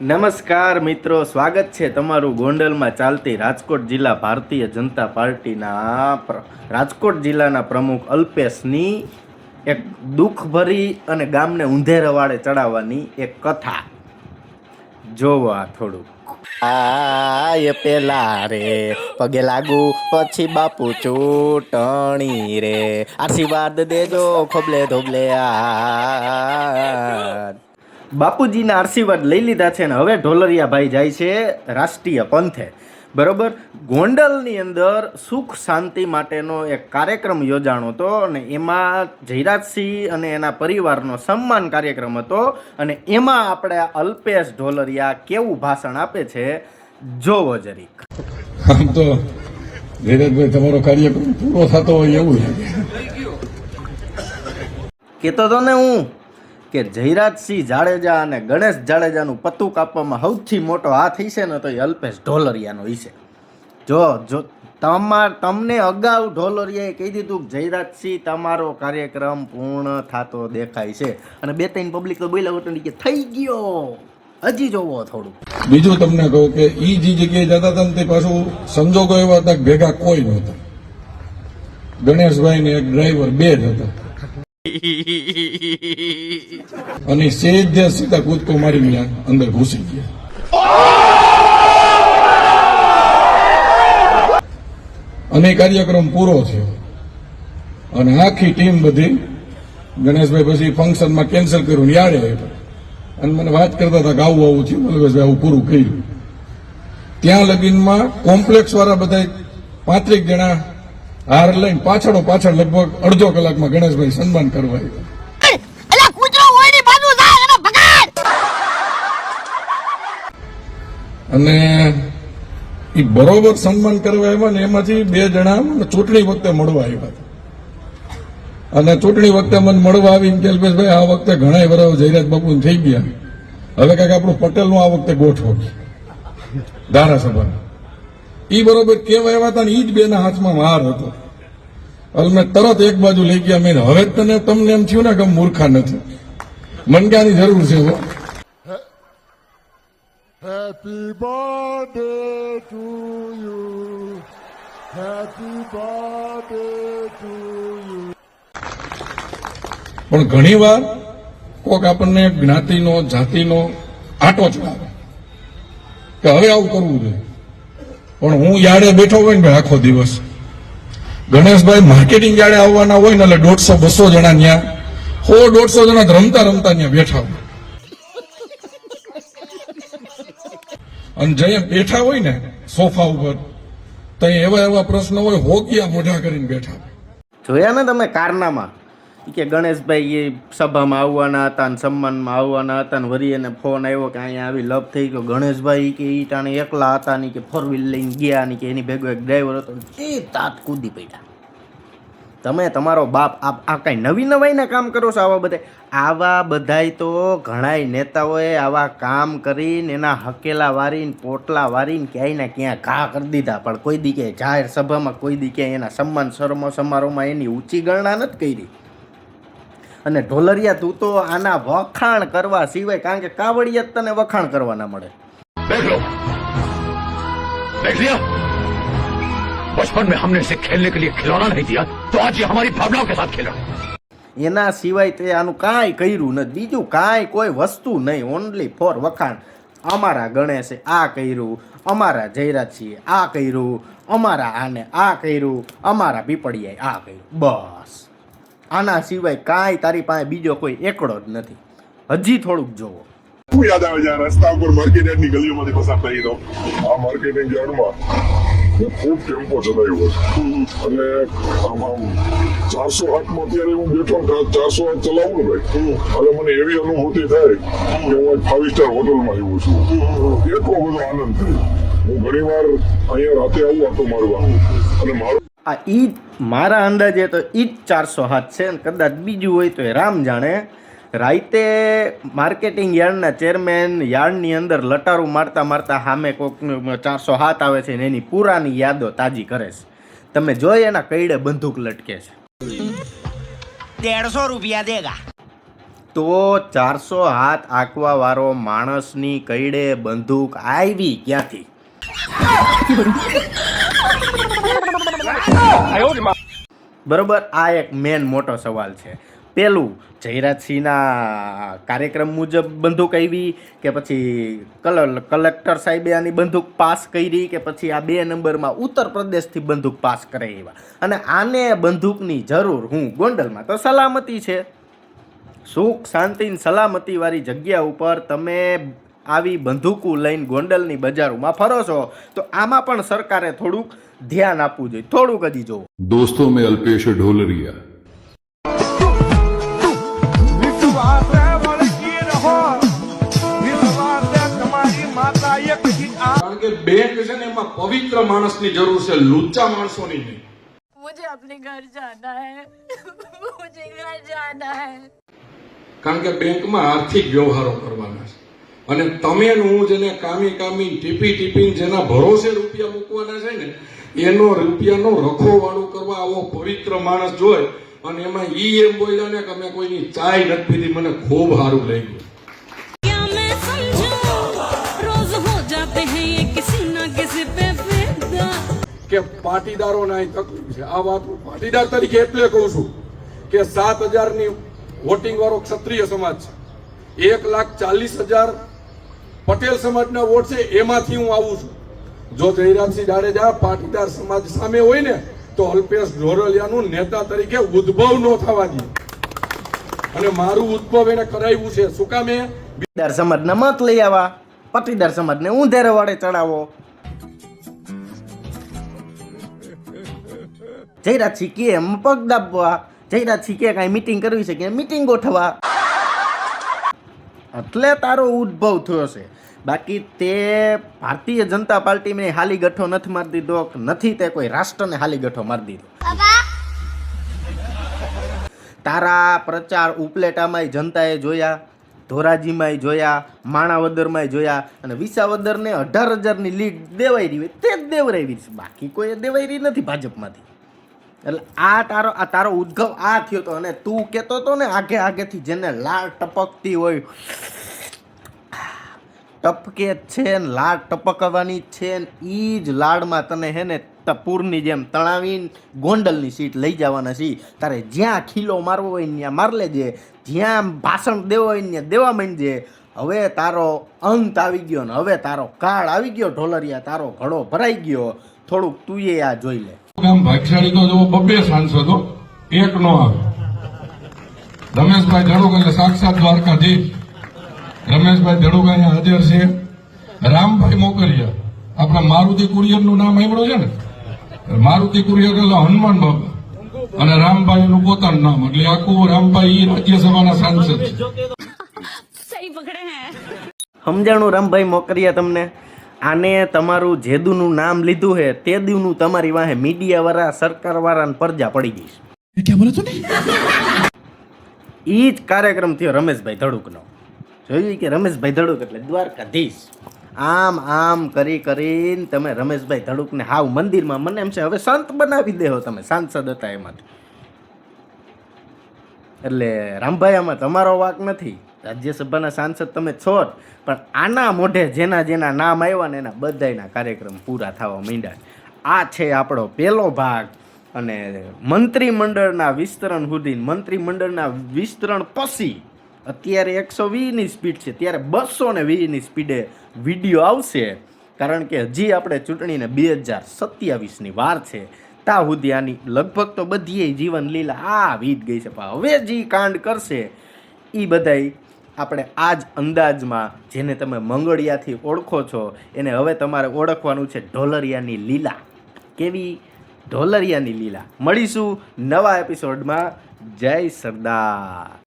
નમસ્કાર મિત્રો, સ્વાગત છે તમારું ગોંડલમાં ચાલતી રાજકોટ જિલ્લા ભારતીય જનતા પાર્ટીના રાજકોટ જિલ્લાના પ્રમુખ અલ્પેશની એક દુઃખભરી અને ગામને ઉંધેરવાળે ચડાવવાની એક કથા. જોવો આ થોડું આય પેલા રે, પગે લાગુ, પછી બાપુ ચૂંટણી રે. આશીર્વાદ દેજો, ખોબલે ધોબલે આ બાપુજીના આશીર્વાદ લઈ લીધા છે ને હવે ઢોલરિયાભાઈ જાય છે રાષ્ટ્રીય પંથે. બરોબર? ગોંડલની અંદર સુખ શાંતિ માટેનો એક કાર્યક્રમ યોજાણો હતો અને એમાં જયરાજસિંહ અને એના પરિવારનો સન્માન કાર્યક્રમ હતો અને એમાં આપણે અલ્પેશ ઢોલરિયા કેવું ભાષણ આપે છે જોવો જરીક. આમ તો ધીરજભાઈ તમારો કાર્યક્રમ પૂરો થતો હોય એવું લાગે કહેતો હતો ને હું. કે જયરાજસિંહ જાડેજા અને ગણેશ જાડેજાનું પતું કાપવામાં સૌથી મોટો હાથ હશે ને તો એ અલ્પેશ ઢોલરિયાનો હશે જો જો તમાર તમને અગાઉ ઢોલરિયાએ કહી દીધું કે જયરાજસિંહ તમારો કાર્યક્રમ પૂર્ણ થતો દેખાય છે. અને બે ત્રણ પબ્લિક તો બોલ્યા હતું કે થઈ ગયો. હજી જોવો થોડું બીજું તમને કહું કે એ જે જગ્યાએ જતા હતા તે પાછું સંજોગો એવા હતા ભેગા કોઈ નહોતા. ગણેશભાઈ ને એક ડ્રાઈવર બે જ હતા. અને સીધે સીધા કૂદકો મારી અંદર ઘૂસી ગયા. અને કાર્યક્રમ પૂરો થયો. અને આખી ટીમ બધી ગણેશભાઈ પછી ફંક્શનમાં કેન્સલ કર્યું યાડે અને મને વાત કરતા હતા ગાવું આવું થયું. મલવેશભાઈ આવું પૂરું કર્યું. ત્યાં લગીનમાં કોમ્પ્લેક્સ વાળા બધા પાંત્રીક જણા હાર લઈને પાછળો પાછળ લગભગ અડધો કલાકમાં ગણેશભાઈ સન્માન કરવા અને એ બરોબર સન્માન કરવા આવ્યા ને એમાંથી બે જણા ચૂંટણી વખતે મળવા આવ્યા અને ચૂંટણી વખતે મને મળવા આવીને કે ભાઈ આ વખતે ઘણા વરાવ જયરાજ બાપુ થઈ ગયા. હવે કાંઈક આપણું પટેલનું આ વખતે ગોઠવો. ધારાસભા ઈ બરોબર કેવા આવ્યા હતા ને ઈ જ બેના હાથમાં હાર હતો. હવે મેં તરત એક બાજુ લઈ ગયા મેં. હવે તને તમને એમ થયું ને કે મૂર્ખા નથી. મનગાની જરૂર છે happy birthday to you happy birthday to you. પણ ઘણીવાર કોક આપણને જ્ઞાતિનો જાતિનો આટો ચડાવે. કે હવે આવું કરવું જોઈએ. પણ હું યાડે બેઠો હોય ને આખો દિવસ. ગણેશભાઈ માર્કેટિંગ યાડે આવવાના હોય ને એટલે દોઢસો, બસો જણા ત્યાં હો, દોઢસો જણા રમતા રમતા ત્યાં બેઠા હોય. અને જઈએ બેઠા હોય ને સોફા ઉપર, તો એવા એવા પ્રશ્ન હોય હોકિયા મોઢા કરીને બેઠા જોયા ને તમે કારનામાં? કે ગણેશભાઈ એ સભામાં આવવાના હતા ને સન્માનમાં આવવાના હતા ને વરી એને ફોન આવ્યો કે અહીંયા આવી લપ થઈ ગયો. ગણેશભાઈ કે ઈ ટાણે એકલા હતા ને કે ફોર વ્હીલ લઈને ગયા ને કે એની ભેગો એક ડ્રાઈવર હતો એ તાત કૂદી પડ્યા. તમે તમારો બાપ આ આ કાંઈ નવી નવાઈના કામ કરો છો આવા બધા આવા બધાય તો ઘણાય નેતાઓએ આવા કામ કરીને એના હકેલા વારીને, પોટલા વારીને ક્યાંય ને ક્યાં ઘા કરી દીધા. પણ કોઈ દી ક્યાંય જાહેર સભામાં કોઈ દી ક્યાંય એના સન્માન સરમો સમારોહમાં એની ઊંચી ગણના નથી કરી. અને ઢોલરિયા તું તો આના વખાણ કરવા સિવાય કારણ કે કાવડિયા તને વખાણ કરવાના મળે. બચપન મેં હમને ઇસે ખેલને કે લિયે ખિલૌના નહીં દિયા તો આજ યે હમારી ભાવનાઓ કે સાથ ખેલ એના સિવાય તે આનું કાંઈ કર્યું નથી. બીજું કાંઈ કોઈ વસ્તુ નહીં. ઓનલી ફોર વખાણ. અમારા ગણેશે આ કર્યું અમારા જયરાજસિંહે આ કર્યું અમારા આને આ કર્યું અમારા પીપળિયાએ આ કર્યું. બસ. આના સિવાય કાંઈ તારી પાસે બીજો કોઈ એકડો જ નથી. હજી થોડુંક જોવો. શું યાદ આવે છે રસ્તા ઉપર માર્કેટ યાર્ડની ગલીઓમાંથી પસાર થઈ તો આ માર્કેટિંગ યાર્ડમાં ખૂબ ટેમ્પો ચલાવ્યો અને આમ આમ ચારસો આઠમાં અત્યારે હું બેઠો ને ચારસો આઠ ચલાવું ને ભાઈ. એટલે મને એવી અનુભૂતિ થાય કે હું એક ફાઈવ સ્ટાર હોટલમાં આવ્યો છું. એટલો બધો આનંદ થાય. હું ઘણી વાર અહીંયા રાતે આવું આટો મારવા અને મારું આ એ મારા અંદાજે તો એ જ ચારસો હાથ છે અને કદાચ બીજું હોય તો એ રામ જાણે. રાઈતે માર્કેટિંગ યાર્ડના ચેરમેન યાર્ડની અંદર લટારું મારતા મારતા સામે કોઈકનું ચારસો હાથ આવે છે ને એની પુરાની યાદો તાજી કરે છે. તમે જોઈ એના કઈડે બંદૂક લટકે છે. દેડસો રૂપિયા દેગા. તો ચારસો હાથ આંકવા વાળો માણસની કઈડે બંદૂક આવી ક્યાંથી? બરોબર, આ એક મેન મોટો સવાલ છે. પેલું જયરાજસિંહના કાર્યક્રમ મુજબ બંદૂક આવી કે પછી કલર કલેક્ટર સાહેબે આની બંદૂક પાસ કરી કે પછી આ બે નંબરમાં ઉત્તર પ્રદેશથી બંદૂક પાસ કરાવ્યા અને આને બંદૂકની જરૂર હું ગોંડલમાં તો સલામતી છે. સુખ, શાંતિ સલામતીવાળી જગ્યા ઉપર તમે આવી બંદૂકો લઈને ગોંડલની બજારોમાં ફરો છો તો આમાં પણ સરકારે થોડુંક ધ્યાન આપવું જોઈએ થોડુંક હજી જોવું दोस्तों में अल्पेश ढोलरिया કારણ કે બેંક છે ને એમાં પવિત્ર માણસની જરૂર છે લુચ્ચા માણસોની નહીં मुझे अपने घर जाना है मुझे घर जाना है કારણ કે બેંકમાં આર્થિક વ્યવહારો કરવાના છે અને તમે હું જેને કામી કામી ટીપી ટીપીને જેના ભરોસે રૂપિયા મૂકવાના છે ને એનો રૂપિયાનો રખોવાળું કરવા આવો પવિત્ર માણસ જોય અને એમાં ઈ એમ બોલ્યા ને કે અમે કોઈની ચાય નથી પીધી મને ખૂબ સારું લઈ ગયું કે પાટીદારોને અહીં તકલીફ છે. આ વાત હું પાટીદાર તરીકે એટલે કહું છું કે સાત હજારની વોટિંગ વાળો ક્ષત્રિય સમાજ છે. એક લાખ ચાલીસ હજાર પટેલ સમાજના વોટ છે, એમાંથી હું આવું છું. જો જયરાજસિંહ જાડેજા પાટીદાર સમાજ સામે હોય ને, તો અલ્પેશ ઢોરલિયાનું નેતા તરીકે ઉદ્ભવ ન થવા દે અને મારું ઉદ્ભવ એને કરાવ્યું છે. શું કામ પાટીદાર સમાજના મત લઈ આવા. પાટીદાર સમાજને ઊંધેરે વાળે ચડાવો. જયરાજસિંહ કે એમ પગ દાબવા. જયરાજસિંહ કે કાંઈ મીટિંગ કરવી છે કે મીટિંગ ગોઠવા એટલે તારો ઉદ્ભવ થયો છે. બાકી તે ભારતીય જનતા પાર્ટીને હાલી ગઠ્ઠો નથી મારી દીધો, નથી તે કોઈ રાષ્ટ્રને હાલી ગઠ્ઠો મારી દીધો. તારા પ્રચાર ઉપલેટામાંય જનતાએ જોયા, ધોરાજીમાંય જોયા, માણાવદરમાંય જોયા અને વિસાવદરને અઢાર હજારની લીડ દેવાઈ રહી હોય તે જ દેવરાવી છે. બાકી કોઈ દેવાઈ રહી નથી ભાજપમાંથી. એટલે આ તારો આ તારો ઉદ્ભવ આ થયો તો અને તું કહેતો હતો ને આગે આગેથી જેને લાળ ટપકતી હોય ટપકે છે ને લાડ ટપકવાની છે ને એ જ લાડમાં તને હે ને પૂરની જેમ તણાવીને ગોંડલની સીટ લઈ જવાના છે. તારે જ્યાં ખીલો મારવો હોય ત્યાં માર લેજે. જ્યાં ભાષણ દેવો હોય ત્યાં દેવા માંડજે. હવે તારો અંત આવી ગયો ને, હવે તારો કાળ આવી ગયો, ઢોલરિયા, તારો ઘડો ભરાઈ ગયો. થોડુંક તું એ આ જોઈ લે. ભાગશાળી તો જો બબ્બે સાંસદો એક નો આવે. રમેશભાઈ ધડુક એટલે સાક્ષાત દ્વારકાધીશ. રમેશભાઈ ધડુકા અહીંયા હાજર છે. રામભાઈ મોકરિયા. આપણા મારુતિ કુરિયરનું નામ આવડ્યું છે ને? મારુતિ કુરિયર એટલે હનુમાન બાપા અને રામભાઈ નું પોતાનું નામ. એટલે આખું રામભાઈ રાજ્યસભાના સાંસદ છે. સમજાણું રામભાઈ મોકરિયા તમને? આને તમારું જેદુનું નામ લીધું હે તે દીવનું તમારી વાહે મીડિયા વાળા સરકાર વાળા પરજા પડી ગઈ ક્યાં ઈ જ કાર્યક્રમ થયો રમેશભાઈ ધડુકનો. જોયું કે રમેશભાઈ ધડુક એટલે દ્વારકાધીશ. આમ આમ કરી કરીને તમે રમેશભાઈ ધડુકને હાવ મંદિરમાં, મને એમ છે, હવે સંત બનાવી દેહો તમે, સાંસદ હતા એમાંથી. એટલે રામભાઈ, આમાં તમારો વાક નથી. રાજ્યસભાના સાંસદ તમે છો જ, પણ આના મોઢે જેના જેના નામ આવ્યા ને એના બધાયના કાર્યક્રમ પૂરા થવા માંડ્યા આ છે આપણો પહેલો ભાગ, અને મંત્રીમંડળના વિસ્તરણ સુધી, મંત્રીમંડળના વિસ્તરણ પછી અત્યારે એકસો વીસની સ્પીડ છે. ત્યારે બસો ને વીસની સ્પીડે વીડિયો આવશે. કારણ કે હજી આપણે ચૂંટણીને બે હજાર સત્યાવીસની વાર છે. તા સુધી આની લગભગ તો બધી જીવન લીલા આ વીત ગઈ છે. પણ હવે જે કાંડ કરશે. એ બધાય આપણે આ જ અંદાજમાં જેને તમે મંગળિયાથી ઓળખો છો, એને હવે તમારે ઓળખવાનું છે ઢોલરિયાની લીલા. કેવી? ઢોલરિયાની લીલા. મળીશું નવા એપિસોડમાં જય સરદાર.